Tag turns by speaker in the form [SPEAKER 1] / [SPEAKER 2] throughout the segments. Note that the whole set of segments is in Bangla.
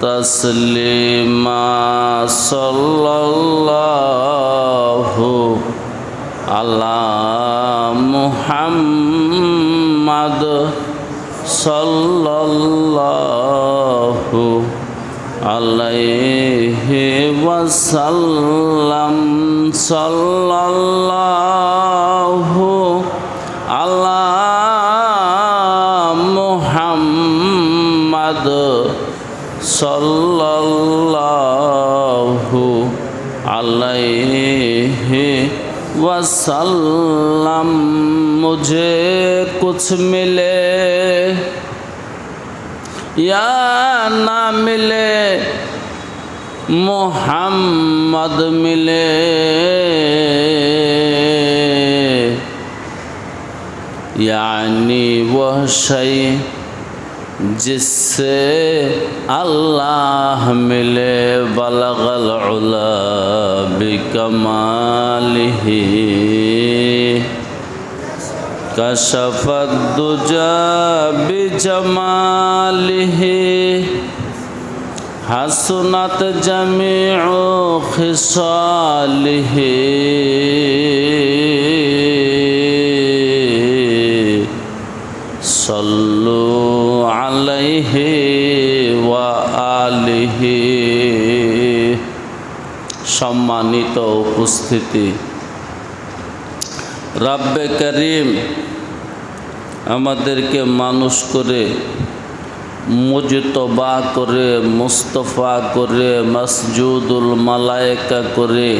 [SPEAKER 1] تسليما صلى الله على محمد صلى الله عليه وسلم صلى الله على محمد সাল্লাল্লাহু আলাইহি ওয়াসাল্লাম মুঝে কুছ মিলে ইয়া না মিলে মোহাম্মদ মিলে। يعني وشيء जिससे अल्लाह मिले बलगल उला बिकमालिही कशफत दुजा बिजमालिही हसनत जमीउ खिसालिही सल्लु अलैहि व আলিহি সম্মানিত উপস্থিতি। রাব্বে করিম আমাদেরকে মানুষ করে, মুজতবা করে, মুস্তফা করে, মসজুদুল মালায়েকা করে,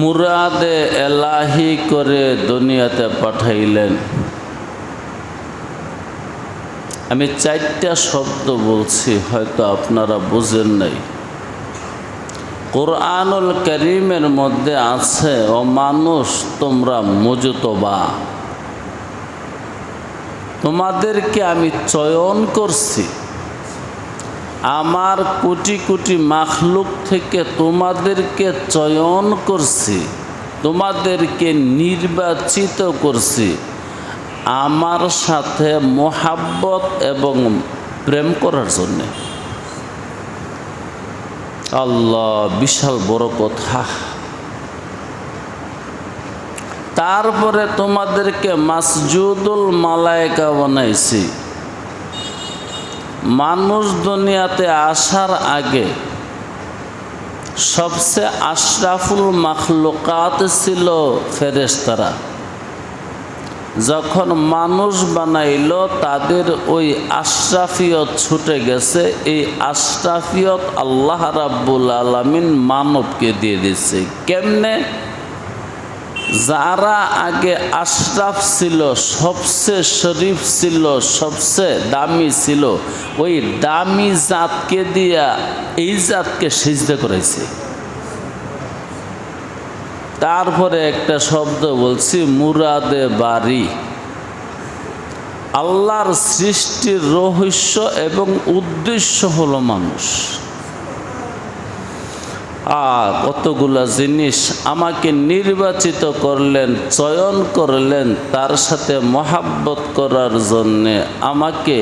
[SPEAKER 1] মুরাদে এলাহি করে দুনিয়াতে পাঠাইলেন। আমি চারটা শব্দ বলছি, হয়তো আপনারা বুঝেন নাই। কোরআনুল করিমের মধ্যে আছে, ও মানুষ, তোমরা মুজতবা। তোমাদেরকে আমি চয়ন করছি। আমার কোটি কোটি মাখলুক থেকে তোমাদেরকে চয়ন করছি। তোমাদেরকে নির্বাচিত করছি। আমার সাথে মোহাব্বত এবং প্রেম করার জন্যে। আল্লাহ, বিশাল বড় কথা। তারপরে তোমাদেরকে মাসজুদুল মালায়কা বানাইছি। মানুষ দুনিয়াতে আসার আগে সবচেয়ে আশরাফুল মাখলুকাত ছিল ফেরেশতারা। যখন মানুষ বানাইল, তাদের ওই আশরাফিয়ত ছুটে গেছে। এই আশরাফিয়ত আল্লাহ রাব্বুল আলমিন মানবকে দিয়ে দিচ্ছে কেমনে? যারা আগে আশরাফ ছিল, সবচেয়ে শরীফ ছিল, সবচেয়ে দামি ছিল, ওই দামি জাতকে দিয়া এই জাতকে সিজদা করাইছে তারপরে একটা শব্দ বলছি, মুরাদে বাড়ি আল্লাহর সৃষ্টির রহস্য এবং উদ্দেশ্য হলো মানুষ। আর কতগুলা জিনিস আমাকে নির্বাচিত করলেন, চয়ন করলেন, তার সাথে মহাব্বত করার জন্যে আমাকে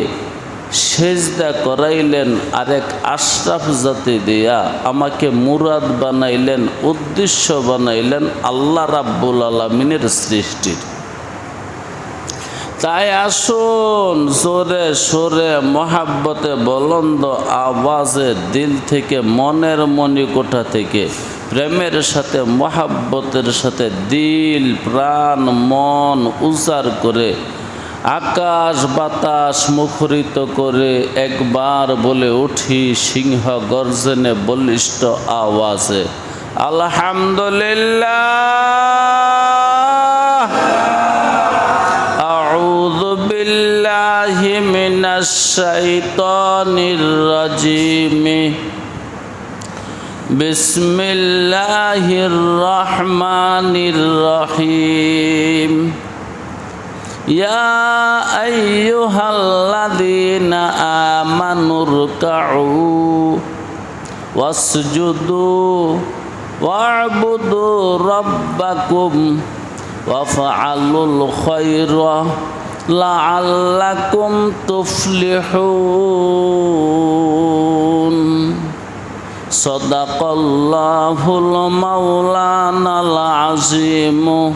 [SPEAKER 1] সেজদা করাইলেন আরেক আশরাফ জাতি দিয়া, আমাকে মুরাদ বানাইলেন, উদ্দেশ্য বানাইলেন আল্লাহ রাব্বুল আলমিনের সৃষ্টির। তাই আসুন, জোরে সোরে মহাব্বতে বলন্দ আওয়াজে দিল থেকে, মনের মণিকোঠা থেকে, প্রেমের সাথে, মহাব্বতের সাথে দিল, প্রাণ, মন উজাড় করে আকাশ বাতাস মুখরিত করে একবার বলে উঠি সিংহ গর্জনে বলিষ্ঠ আওয়াজে, আলহামদুলিল্লাহ। আউযু বিল্লাহি মিনাশ শাইতানির রাজিম। রহমানির রহিম। يا أيها الذين آمنوا اركعوا واسجدوا واعبدوا ربكم وفعلوا الخير لعلكم تفلحون صدق الله المولان العظيم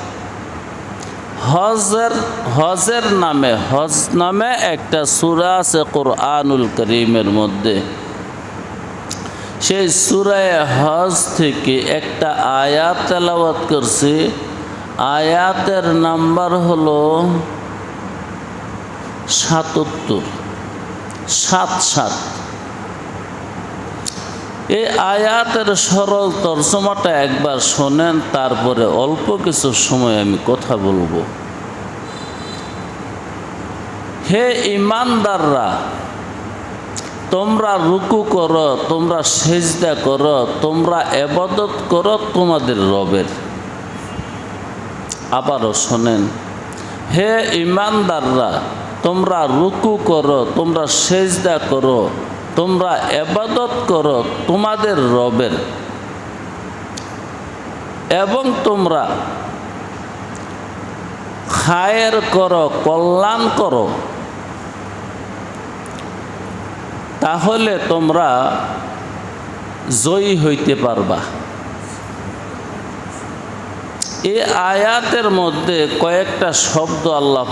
[SPEAKER 1] হজের হজের নামে, হজ নামে একটা সুরা আছে কোরআনুল করিমের মধ্যে। সেই সুরায় হজ থেকে একটা আয়াত তেলাওয়াত করছি। আয়াতের নাম্বার হলো সাতাত্তর, সাত সাত। এই আয়াতের সরল তর্জমাটা একবার শোনেন, তারপরে অল্প কিছু সময় আমি কথা বলব। হে ইমানদাররা, তোমরা রুকু করো, তোমরা সেজদা করো, তোমরা এবাদত করো তোমাদের রবের। আবারও শোনেন, হে ইমানদাররা, তোমরা রুকু করো, তোমরা সেজদা করো তোমরা এবাদত করো তোমাদের রবের। এবং তোমরা খায়ের করো, কল্যাণ করো। তাহলে তোমরা জয়ী হইতে পারবা। এই আয়াতের মধ্যে কয়েকটা শব্দ আল্লাহ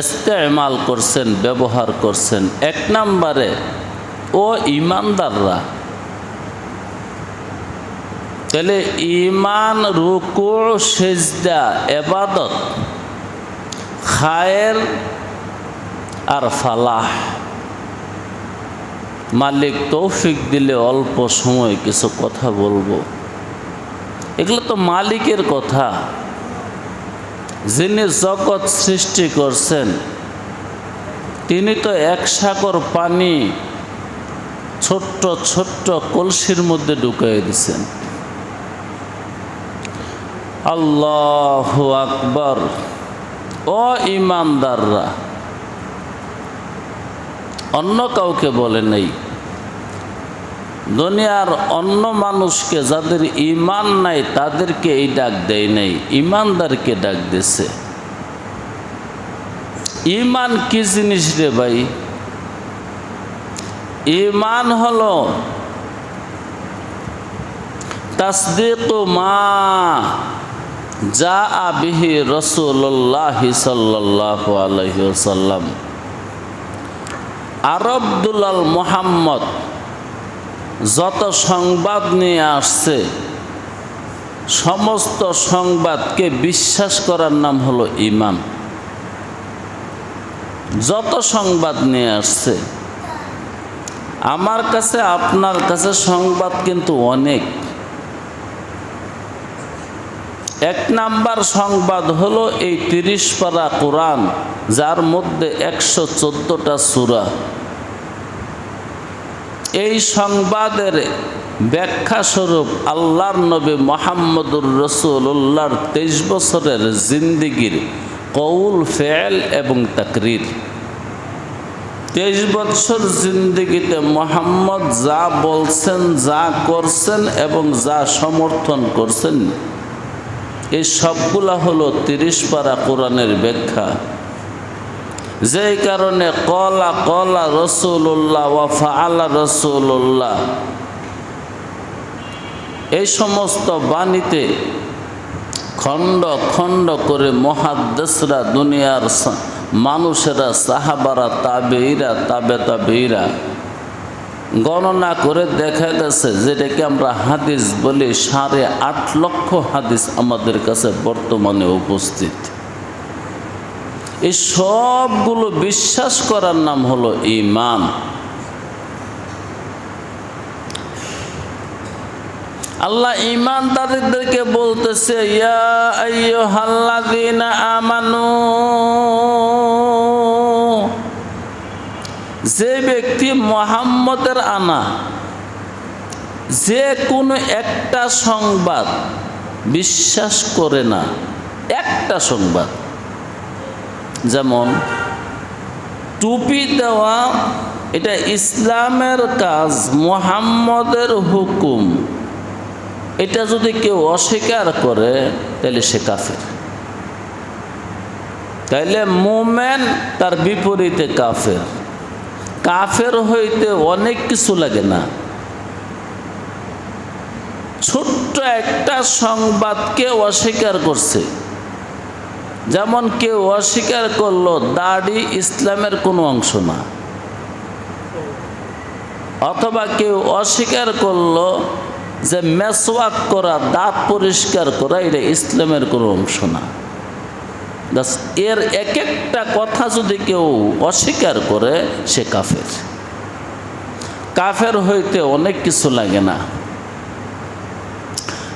[SPEAKER 1] ইস্তেমাল করছেন, ব্যবহার করছেন। এক নম্বরে, ও ইমানদাররা, তাহলে ইমান রুকু, সেজদা, এবাদত, খায়ের আর ফালাহ। মালিক তৌফিক দিলে অল্প সময় কিছু কথা বলব। এগুলো তো মালিকের কথা। যিনি জগৎ সৃষ্টি করছেন, তিনি তো এক সাগর পানি ছোট্ট ছোট্ট কলসির মধ্যে ঢুকিয়ে দিছেন। আল্লাহ আকবর। ও ইমানদাররা, অন্য কাউকে বলে নেই। দুনিয়ার অন্য মানুষকে যাদের ইমান নাই, তাদেরকে এই ডাক দেয় নাই। ইমানদারকে ডাক দিছে। ইমান কি জিনিস রে ভাই? ইমান হলো তাসদিক মা যা আবিহি রসুল্লাহ সাল্লাহ আলহিসাল্লাম আরবদুল্লাল মোহাম্মদ যত সংবাদ নিয়ে আসছে, সমস্ত সংবাদকে বিশ্বাস করার নাম হলো ইমান যত সংবাদ নিয়ে আসছে, আমার কাছে, আপনার কাছে সংবাদ কিন্তু অনেক। এক নাম্বার সংবাদ হলো এই তিরিশ পারা কোরআন, যার মধ্যে একশো চোদ্দোটা সুরা। এই সংবাদের ব্যাখ্যা স্বরূপ আল্লাহর নবী মোহাম্মদুর রসুল্লাহর তেইশ বছরের জিন্দিগির কৌল ফেল এবং তাকরির। তেইশ বছর জিন্দিগিতে মোহাম্মদ যা বলছেন, যা করছেন এবং যা সমর্থন করছেন, এই সবগুলা হলো তিরিশ পারা কোরআনের ব্যাখ্যা। যেই কারণে কলা কলা রসুল্লাহ ওয়াফা আল্লাহ রসুল্লাহ এই সমস্ত বাণীতে খণ্ড খণ্ড করে মহাদ্দেশরা দুনিয়ার মানুষেরা, সাহাবারা তাবেইরা তাবে তাবেইরা গণনা করে দেখা গেছে যেটাকে আমরা হাদিস বলি সাড়ে আট লক্ষ হাদিস আমাদের কাছে বর্তমানে উপস্থিত। এই সবগুলো বিশ্বাস করার নাম হলো ইমান আল্লাহ ইমানদারদেরকে বলতেছে, ইয়া আইয়ুহাল্লাযীনা আমানু। যে ব্যক্তি মোহাম্মদের আনা, যে কোনো একটা সংবাদ বিশ্বাস করে না, একটা সংবাদ। যেমন, টুপি দেওয়া, এটা ইসলামের কাজ, মোহাম্মদের হুকুম। এটা যদি কেউ অস্বীকার করে, তাহলে সে কাফের। তাইলে মোমেন তার বিপরীতে কাফের। কাফের হইতে অনেক কিছু লাগে না। ছোট্ট একটা সংবাদকে অস্বীকার করছে। যেমন কেউ অস্বীকার করল দাড়ি ইসলামের কোনো অংশ না, অথবা কেউ অস্বীকার করল যে মেসওয়াক করা, দাঁত পরিষ্কার করা, এটা ইসলামের কোনো অংশ না। এর এক একটা কথা যদি কেউ অস্বীকার করে, সে কাফের। কাফের হইতে অনেক কিছু লাগে না।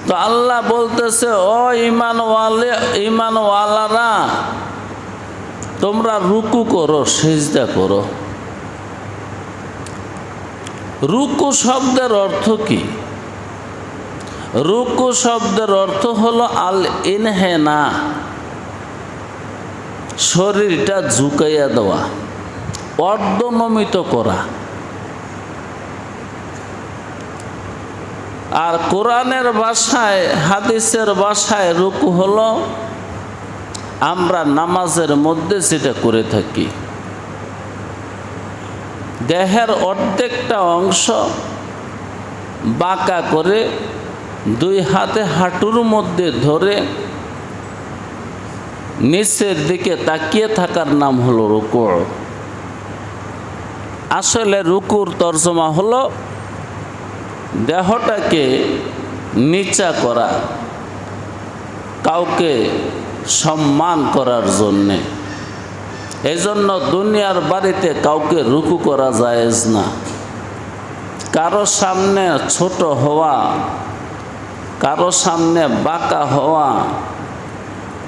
[SPEAKER 1] তো আল্লাহ বলতেছে, ও ইমানওয়ালে ইমানওয়ালারা তোমরা রুকু করো, সেজদা করো। রুকু শব্দের অর্থ কি? রুকু শব্দের অর্থ হলো আল ইনহেনা শরীরটা ঝুঁকাইয়া দেওয়া, অর্ধনমিত করা। আর কোরআনের বাসায় হাদিসের বাসায় রুকু হলো, আমরা নামাজের মধ্যে যেটা করে থাকি। দেহের অর্ধেকটা অংশ বাঁকা করে দুই হাতে হাঁটুর মধ্যে ধরে নিচের দিকে তাকিয়ে থাকার নাম হলো রুকু। আসলে রুকুর তর্জমা হলো দেহটাকে নিচা করা, কাউকে সম্মান করার জন্যে। এই জন্য দুনিয়ার বাড়িতে কাউকে রুকু করা যায়জ না। কারও সামনে ছোট হওয়া, কারও সামনে বাঁকা হওয়া,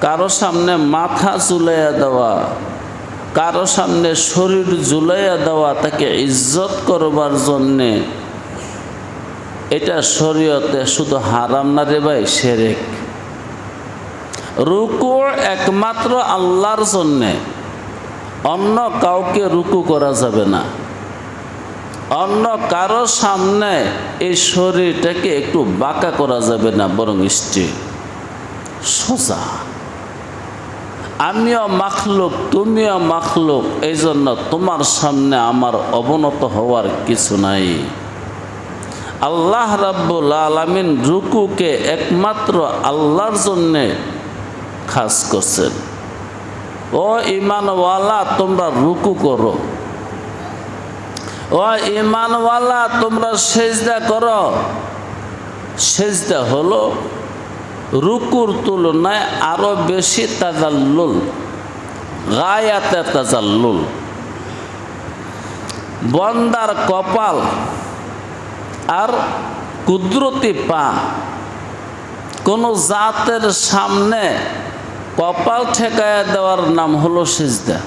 [SPEAKER 1] কারও সামনে মাথা ঝুলাইয়া দেওয়া, কারও সামনে শরীর ঝুলাইয়া দেওয়া তাকে ইজ্জত করবার জন্যে এটা শরীয়তে শুধু হারাম না রে ভাই, সেরেক। রুকু একমাত্র আল্লাহর জন্যে, অন্য কাউকে রুকু করা যাবে না। অন্য কারও সামনে এই শরীরটাকে একটু বাঁকা করা যাবে না, বরং স্ত্রী সোজা। আমিও মাখলুক, তুমিও মাখলুক, এই জন্য তোমার সামনে আমার অবনত হওয়ার কিছু নাই। আল্লাহ রাব্বুল আলমিন রুকুকে একমাত্র আল্লাহর জন্যে খাস করছেন। ও ইমানওয়ালা তোমরা রুকু করো। ও ইমানওয়ালা তোমরা সেজদা করো। সেজদা হলো রুকুর তুলনায় আরও বেশি তাজাল্লুল গায়াতে তাজাল্লুল। বন্দার কপাল আর কুদরতি পা। কোনো জাতের সামনে কপাল ঠেকায়া দেওয়ার নাম হলো সিজদা।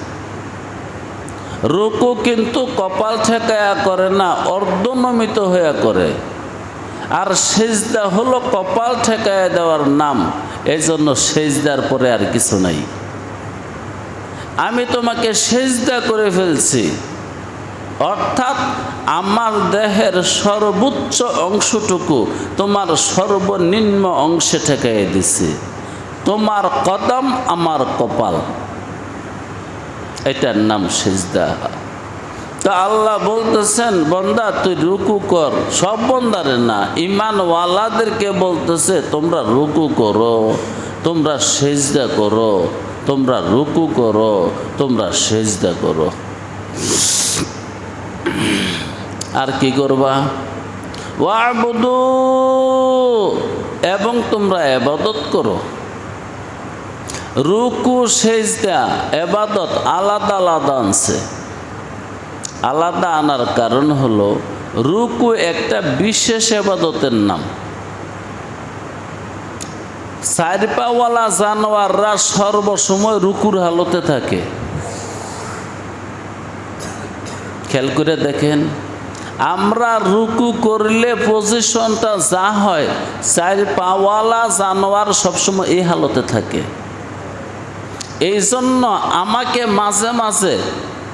[SPEAKER 1] রুকু কিন্তু কপাল ঠেকায়া করে না, অর্ধনমিত হইয়া করে। আর সেজদা হলো কপাল ঠেকায়া দেওয়ার নাম এই জন্য সেজদার পরে আর কিছু নাই। আমি তোমাকে সেজদা করে ফেলছি। অর্থাৎ আমার দেহের সর্বোচ্চ অংশটুকু তোমার সর্বনিম্ন অংশে ঠেকাই দিছি। তোমার কদম আমার কপাল। এটার নাম সেজদা। তো আল্লাহ বলতেছেন, বন্দা, তুই রুকু কর। সব বন্দারে না ইমানওয়ালাদেরকে বলতেছে, তোমরা রুকু করো, তোমরা সেজদা করো, তোমরা রুকু করো, তোমরা সেজদা করো। আর কি করবা? ওয়াবুদু, এবং তোমরা এবাদত করো। রুকু, সেজদা, এবাদত আলাদা আলাদা আনছে। আলাদা আনার কারণ হলো, রুকু একটা বিশেষ এবাদতের নাম। চারপাওয়ালা জানোয়াররা সর্বসময় রুকুর হালতে থাকে। খেয়াল করে দেখেন আমরা রুকু করলে পজিশনটা যা হয় চার পাওয়ালা জানোয়ার সবসময় এই হালতে থাকে। এই জন্য আমাকে মাঝে মাঝে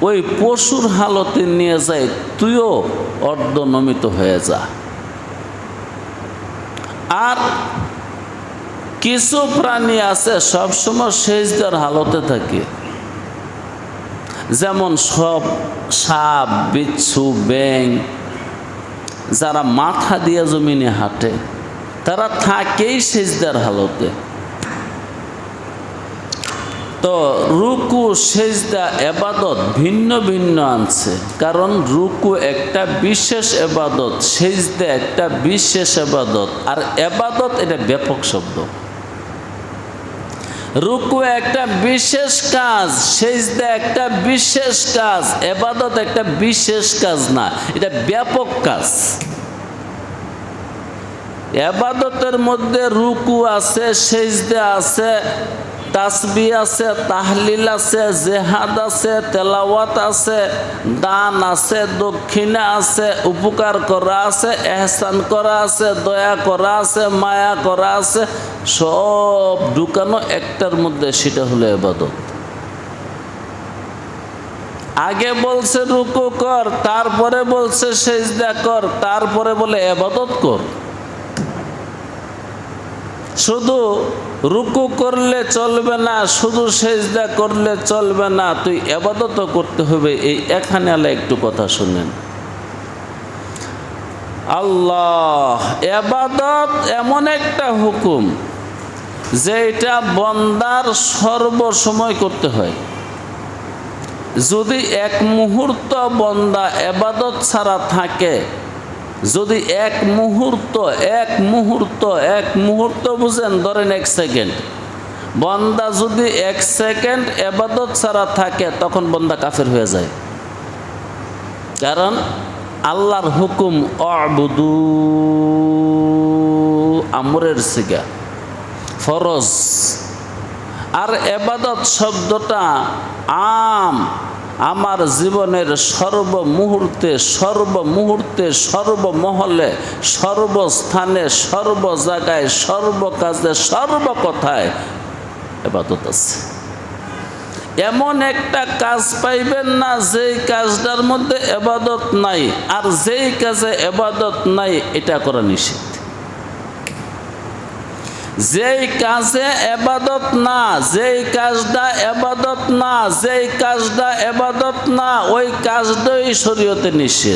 [SPEAKER 1] ওই পশুর হালতে নিয়ে যায়, তুইও অর্ধনমিত হয়ে যা। আর কিছু প্রাণী আছে, সবসময় সেজদার হালতে থাকে। যেমন সব সাপ, বিচ্ছু ব্যাং যারা মাথা দিয়ে জমিনে হাঁটে, তারা থাকেই সেজদার হালতে। তো রুকু, সেজদা, এবাদত ভিন্ন ভিন্ন আনছে। কারণ রুকু একটা বিশেষ এবাদত, সেজদা একটা বিশেষ এবাদত। আর এবাদত এটা ব্যাপক শব্দ। রুকু একটা বিশেষ কাজ, সেজদা একটা বিশেষ কাজ, এবাদত একটা বিশেষ কাজ না, এটা ব্যাপক কাজ। এবাদতের মধ্যে রুকু আছে, সেজদা আছে তাসবি আছে, তাহলিল আছে, জেহাদ আছে, তেলাওয়াত আছে, দান আছে, দক্ষিণা আছে, উপকার করা আছে, এহসান করা আছে, দয়া করা আছে, মায়া করা আছে, সব ঢুকানো একটার মধ্যে, সেটা হলো এবাদত আগে বলছে রুকু কর, তারপরে বলছে সেজদা কর, তারপরে বলে এবাদত কর। শুধু রুকু করলে চলবে না, শুধু সেজদা করলে চলবে না, তুই এবাদত করতে হবে, এই এখানে আলা একটু কথা শুনেন। আল্লাহ, এবাদত এমন একটা হুকুম যে এটা বন্দার সর্বসময় করতে হয়। যদি এক মুহূর্ত বন্দা এবাদত ছাড়া থাকে যদি এক মুহূর্ত এক মুহূর্ত এক মুহূর্ত বুঝেন, ধরেন এক সেকেন্ড। বন্দা যদি এক সেকেন্ড এবাদত ছাড়া থাকে, তখন বন্দা কাফের হয়ে যায়। কারণ আল্লাহর হুকুম অবুদু আমরের সিগা, ফরজ। আর এবাদত শব্দটা আম আমার জীবনের সর্বমুহূর্তে সর্বমুহূর্তে সর্বমহলে সর্বস্থানে সর্ব জায়গায় সর্বকাজে সর্বকথায় এবাদত আছে। এমন একটা কাজ পাইবেন না যেই কাজটার মধ্যে এবাদত নাই, আর যেই কাজে এবাদত নাই, এটা করা নিষেধ। যেই কাজে এবাদত না, যেই কাজটা এবাদত না, যেই কাজটা এবাদত না, ওই কাজটাই শরীয়তে নিষেধ।